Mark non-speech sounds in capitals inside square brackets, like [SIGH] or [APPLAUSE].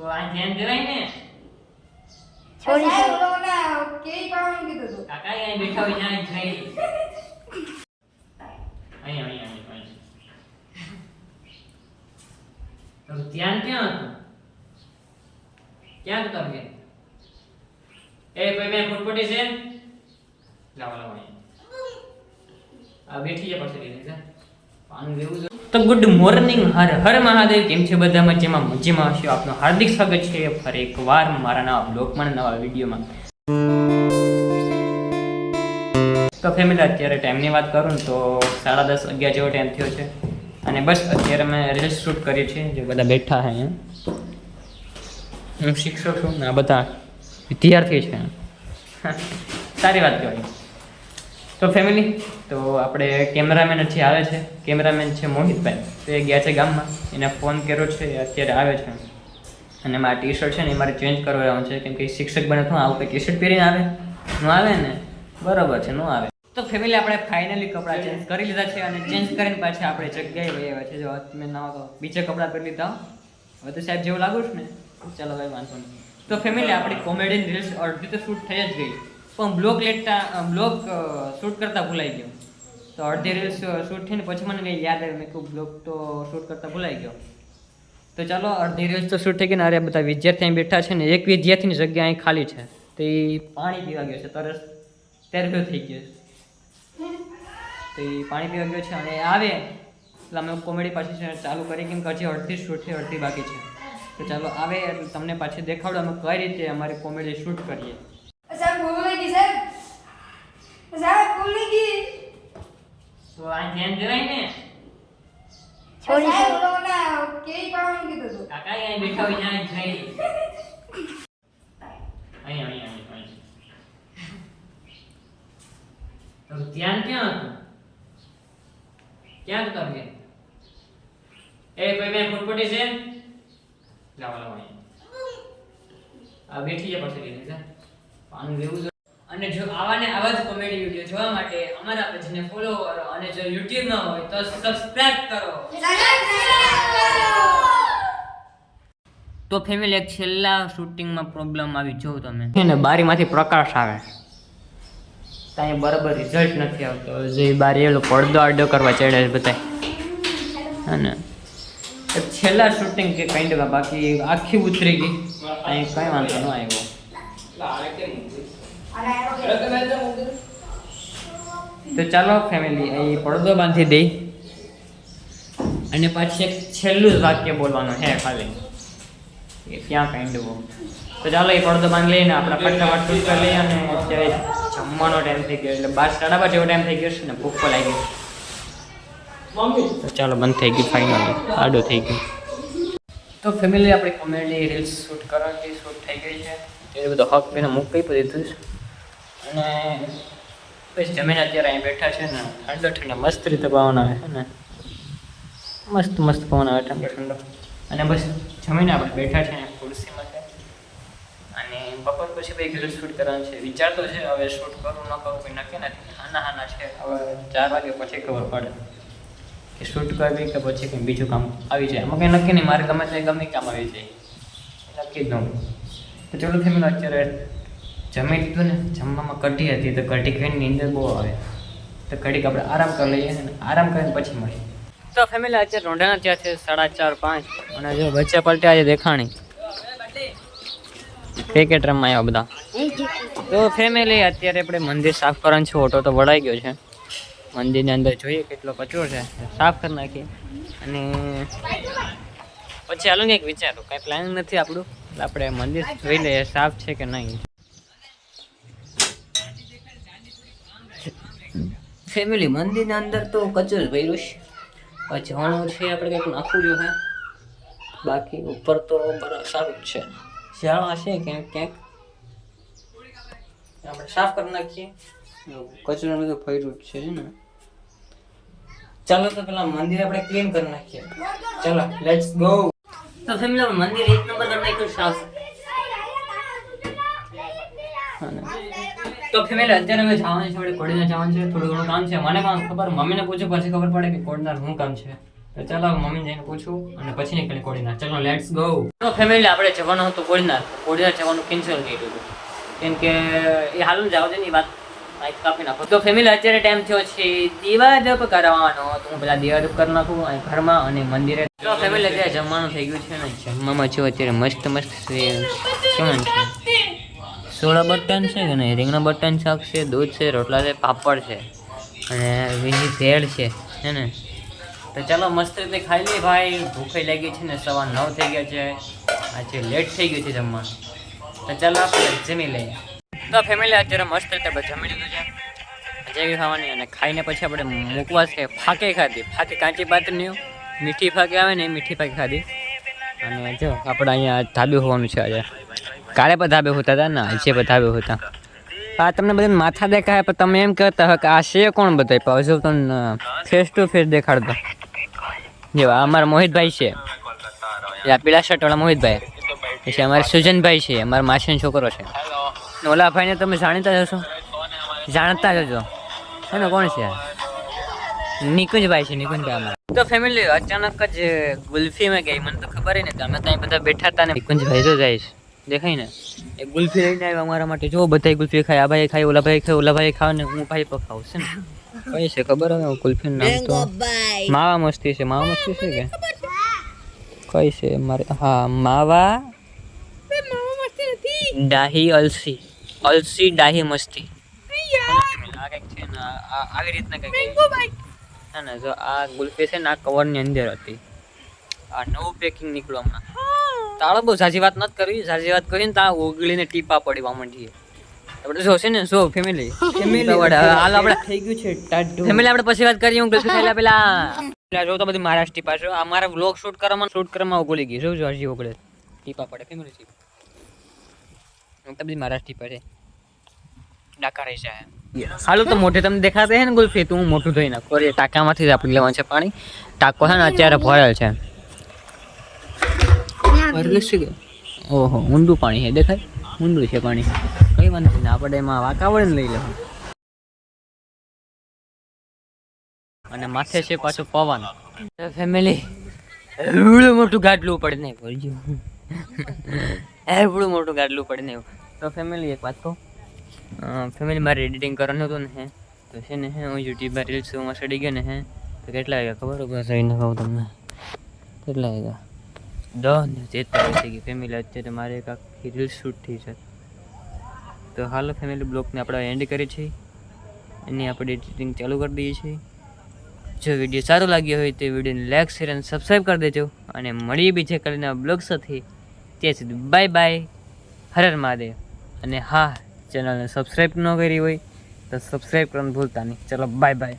તો આ ધ્યાન દેવાય ને? છોડી સાહેબ, ઓલા કેરી પાડવાનું કીધું હતું. કાકા અહીંયા બેઠા હોય ત્યાં જ રહી અહીંયા અહીંયા અહીંયા તો ધ્યાન ક્યાં હતું? ક્યાં હતા તમે એ કોઈ મેં ફૂટપટી છે? લાવો લાવો અહીંયા. આ બેઠી જાય પાછળ લઈને જા. પાનું લેવું છે. તો ગુડ મોર્નિંગ હર હર મહાદેવ. કેમ છે બધા મજામાં? મજામાં હશો? આપનું હાર્દિક સ્વાગત છે. ફરી એકવાર મારા નવા બ્લોગમાં નવા વિડીયોમાં. તો ફેમિલી અત્યારે ટાઈમની વાત કરું ને તો સાડા દસ અગિયાર જેવો ટાઈમ થયો છે. અને બસ, અત્યારે અમે રીલ્સ શૂટ કરીએ છીએ જે બધા બેઠા છે હું શિક્ષક છું ને આ બધા વિદ્યાર્થી છે. [LAUGHS] સારી વાત કહેવાય. તો ફેમિલી તો આપણે કેમેરામેન જે આવે છે કેમેરામેન છે મોહિતભાઈ, તો એ ગયા છે ગામમાં, એને ફોન કર્યો છે અત્યારે આવે છે. અને મારા ટી શર્ટ છે ને એ મારે ચેન્જ કરવાનું છે, કેમ કે શિક્ષક બને તો આવું કંઈ ટી શર્ટ પહેરીને આવે? ન આવે ને? બરાબર છે, ન આવે. તો ફેમિલી આપણે ફાઇનલી કપડાં ચેન્જ કરી લીધા છે અને ચેન્જ કરીને પાછી આપણે જગ્યાએ વહી આવ્યા છે. જો તમે ના તો બીજા કપડાં પહેરી લીધા હવે તો સાહેબ જેવું લાગુ છું ને? ચાલો ભાઈ વાંધો નહીં. તો ફેમિલી આપણી કોમેડી રીલ્સ અડધી તો શૂટ થઈ જ ગઈ. પણ બ્લોગ લેટતા બ્લોગ શૂટ કરતા ભૂલાઈ ગયો. તો અડધી રીલ્સ શૂટ થઈને પછી મને કંઈ યાદ આવ્યું મેં કહું બ્લોગ તો શૂટ કરતા ભૂલાઈ ગયો. તો ચાલો, અડધી રીલ્સ તો શૂટ થઈ ગઈ ને અરે બધા વિદ્યાર્થી અહીં બેઠા છે ને, એક વિદ્યાર્થીની જગ્યા અહીં ખાલી છે. તો એ પાણી પીવા ગયો છે, તરસ તેરવ્યો થઈ ગયો છે. તો એ પાણી પીવા ગયો છે અને આવે. એટલે અમે કોમેડી પાછી ચાલુ કરી કેમ કે હજી અડધી શૂટ છે અડધી બાકી છે. તો ચાલો, આવે તમને પાછી દેખાડો, અમે કઈ રીતે અમારી કોમેડી શૂટ કરીએ સાહેબ, ભૂલ લાગી, સાહેબ. સાહેબ, ભૂલ લાગી. તો આ ધ્યાન દેવાય ને? છોડી સાહેબ, ઓલા કીધું. કાકા બેઠા હોય ત્યાં તો ધ્યાન ક્યાં હતું? ક્યાં હતા તમે એ કોઈ મેં ફૂટપટી છે? લાવો લાવો અહીંયા. આ બેઠી જાય પછી લઈને જા. પાનું લેવું છે? અને જો આવા ને આવા જ કોમેડી વીડિયો જોવા માટે અમારા પેજને ફોલો કરો અને જો YouTube ન હોય તો સબસ્ક્રાઇબ કરો. તો ફેમિલી એક છેલ્લા શૂટિંગમાં પ્રોબ્લેમ આવી. જો તમે. છે ને બારીમાંથી પ્રકાશ આવે. કાંઈ બરાબર રિઝલ્ટ નથી આવતો. જે બારી એલો પડદો આડો કરવા ચડે બધા અને છેલ્લા શૂટિંગ કે કાંઈ બાકી આખી ઉતરી ગઈ. અહીં કંઈ વાંધો ન આવ્યો. તો ચાલો ફેમિલી અહીં પડદો બાંધી દઈ. અને પાછી એક છેલ્લું જ વાક્ય બોલવાનું હે ખાલી. એ ક્યાં કાંડવો? તો ચાલો એ પડદો બાંધી લઈને આપણે ફટાફટ શૂટ કરી લઈએ અને અત્યારે જમવાનો ટાઈમ થઈ ગયો એટલે બાર સાડા બાર જેવો ટાઈમ થઈ ગયો છે ને ભૂખ પણ લાગી. તો ચાલો બંધ થઈ ગયું ફાઇનલી આડો થઈ ગયું. તો ફેમિલી આપણી કોમેડી રીલ્સ શૂટ કરવાની શૂટ થઈ ગઈ છે. એ બધો હક પીને મૂકી દીધું છે. અને પછી જમીન અત્યારે અહીં બેઠા છે ને ઠંડો ઠંડો મસ્ત રીતે પવન આવે છે ને. મસ્ત મસ્ત પવન આવે ઠંડો ઠંડો. અને બસ જમીને આપણે બેઠા છે માટે. અને બપોર પછી ભાઈ ઘરે શૂટ કરવાનું છે. વિચાર તો છે, હવે શૂટ કરું, ન કરું, કંઈ નક્કી નથી. આના આના છે. હવે ચાર વાગે પછી ખબર પડે કે શૂટ કરવી કે પછી કંઈ બીજું કામ આવી જાય. એમાં કંઈ નક્કી નહીં. મારે ગમે તે ગમે કામ આવી જાય. નક્કી જ ન. તો ચલો ફેમિલી અત્યારે જમી લીધું ને, જમવામાં કઢી હતી તો કઢી ખાઈને નીંદર બહુ આવે. તો કઢીક આપણે આરામ કરી લઈએ અને આરામ કરીને પછી મળીએ. તો ફેમિલી અત્યારે રોંઢાના ત્યાં છે સાડા ચાર પાંચ. અને જો વચ્ચે પલટ્યા આજે દેખાણી. ક્રિકેટ રમવા આવ્યા બધા. તો ફેમિલી અત્યારે આપણે મંદિર સાફ કરવાનું છે. ઓટો તો વળાઈ ગયો છે. મંદિરની અંદર જોઈએ કેટલો કચરો છે. સાફ કરી નાખીએ. અને પછી હાલો ને એક વિચારો. કાંઈ પ્લાનિંગ નથી આપણું. આપણે મંદિર જોઈ લઈએ, સાફ છે કે નહીં. ફેમિલી મંદિરના અંદર તો કચરું ભર્યું છે. જવાનું છે, આપણે કંઈક નાખવું જોઈએ. બાકી ઉપર તો સારું જ છે. શિયાળો છે ક્યાંક ક્યાંક. આપણે સાફ કરી નાખીએ. કચરો બધું ફર્યું જ છે ને. ચાલો તો પેલા મંદિર આપણે ક્લીન કરી નાખીએ. ચાલો લેટ્સ ગો તો ફેમિલી મંદિર એક નંબર કરી નાખ્યું સાફ. અને તો ફેમિલી, અત્યારે અમે જવાનું છે આપણે કોડીના જવાનું છે, થોડું ઘણું કામ છે. મને પણ ખબર, મમ્મીને પૂછું, પછી ખબર પડે કે કોડીના શું કામ છે. તો ચાલો મમ્મી જઈને પૂછું અને પછી નીકળી કોડીના ચલો લેટ્સ ગો તો ફેમિલી, આપણે જવાનું હતું કોડીના કોડીના જવાનું કેન્સલ થઈ ગયું કેમ કે એ હાલ જાવ છે ની વાત. માઇક કાપી નાખો. તો ફેમિલી, અત્યારે ટાઈમ થયો છે દીવાદપ કરવાનો તો હું પેલા દીવાદપ કરી નાખું અહીં ઘરમાં અને મંદિરે. તો ફેમિલી, અત્યારે જમવાનું થઈ ગયું છે ને જમવામાં જો અત્યારે મસ્ત મસ્ત કેવું છે? સોળા બટન છે કે નહીં? રીંગણા બટન શાક છે, દૂધ છે, રોટલા છે, પાપડ છે અને બીજી ભેળ છે, હે ને? તો ચાલો મસ્ત રીતે ખાઈ લઈએ ભાઈ. ભૂખે લાગી છે ને સવાર નવ થઈ ગયા છે. આજે લેટ થઈ ગયું છે જમવાનું તો ચાલો આપણે જમી લઈએ. તો ફેમિલી અત્યારે મસ્ત રીતે આપણે જમી લીધું છે. જેવી ખાવાની અને ખાઈને પછી આપણે મૂકવા છે ફાકે ખાધી. ફાકે કાચી પાત્રની મીઠી ફાકે આવે ને એ મીઠી ફાકે ખાધી. અને જો, આપણે અહીંયા ધાબે હોવાનું છે આજે. કાલે બધા બે હોતા હતા ને? આજે બધા બે હોતા. આ તમને બધા માથા દેખાય, પણ તમે એમ કહેતા હોય કે આ છે કોણ પણ હજુ તમને ફેસ ટુ ફેસ દેખાડતો. જેવા અમારા મોહિતભાઈ છે. આ પીળા શર્ટવાળા મોહિતભાઈ. પછી અમારે સુજનભાઈ છે, અમારા માસીનો છોકરો છે. ઓલાભાઈને ઓલા ભાઈને તમે જાણીતા જ હશો? જાણતા જ હશો. હે ને કોણ છે? નિકુંજભાઈ છે, નિકુંજભાઈ અમારા. તો ફેમિલી અચાનક જ ગુલ્ફીમાં ગઈ. મને તો ખબર નહીં તમે ત્યાં બધા બેઠા હતા ને. નિકુંજભાઈ તો જાય છે. દેખાય ને? એ ગુલ્ફી લઈને આવ્યા અમારા માટે. જો બધા ગુલ્ફી ખાય આ ભાઈ ખાય ઓલા ભાઈ ખાય ઓલા ભાઈ ખાવ ને હું ભાઈ પણ ખાઉં છે ને? કઈ છે ખબર હવે ગુલ્ફી નામ તો માવા મસ્તી છે માવા મસ્તી છે કે? કઈ છે મારે? હા માવા ડાહી અલસી. અલસી ડાહી મસ્તી. આ કંઈક છે ને આવી રીતના કંઈક છે. ને જો આ ગુલ્ફી છે ને આ કવરની અંદર હતી. આ નવું પેકિંગ નીકળ્યું હમણાં. તાળો બહુ સાચી વાત નથી કરવી. સાચી વાત કરીને તા ઓગળીને ટીપા પડી માંડીએ આપણે જો છે ને? જો ફેમિલી ફેમિલી હાલ આપણે થઈ ગયું છે ટાટુ ફેમિલી આપણે પછી વાત કરીએ હું પેલા પેલા જો તો બધી મહારાષ્ટ્રી ટીપા આ મારા વ્લોગ શૂટ કરવામાં શૂટ કરવામાં ઓગળી ગઈ જો જો હજી ઓગળે. ટીપા પડે ફેમિલી ટીપા. તો બધી મહારાષ્ટ્રી ટીપા ડાકા રહી છે હાલો તો મોઢે તમને દેખાતે હે ને ગુલ્ફી? તું મોટું ધોઈ નાખો. ટાંકામાંથી જ આપણે લેવાનું છે પાણી. ટાંકો છે ને અત્યારે ભરેલ છે. કે? ઓહો, ઊંડું પાણી છે, દેખાય? ઊંડું છે પાણી. કઈ વાંધો નહીં, આપણે એમાં વાકાવરણ લઈ લેવું અને માથે છે પાછો પવન. ફેમિલી એવડું મોટું ગાડલું પડે નહીં ભરજો એવડું મોટું ગાડલું પડે નહીં. તો ફેમિલી એક વાત કહું? ફેમિલી મારે એડિટિંગ કરવાનું હતું ને હે, તો છે ને હે, હું યુટ્યુબમાં રીલ્સમાં ચડી ગયો ને હે, તો કેટલા આવ્યા ખબર? બસ રહીને કહું તમને. કેટલા વાગ્યા? દસ ને તેતાલીસ થઈ ગઈ. ફેમિલી અત્યારે મારે એક આખી રીલ્સ શૂટ થઈ છે. તો હાલો ફેમિલી બ્લોગને આપણે એન્ડ કરીએ છીએ. એની આપણે એડિટિંગ ચાલુ કરી દઈએ છીએ. જો વીડિયો સારો લાગ્યો હોય તો વિડીયોને લાઈક શેર અને સબસ્ક્રાઈબ કરી દેજો. અને મળીએ બીજે કરીને બ્લોગ સાથે. ત્યાં સુધી બાય બાય હરર હર મહાદેવ. અને હા ચેનલને સબસ્ક્રાઈબ ન કરી હોય તો સબસ્ક્રાઈબ કરવાનું ભૂલતા નહીં. ચલો બાય બાય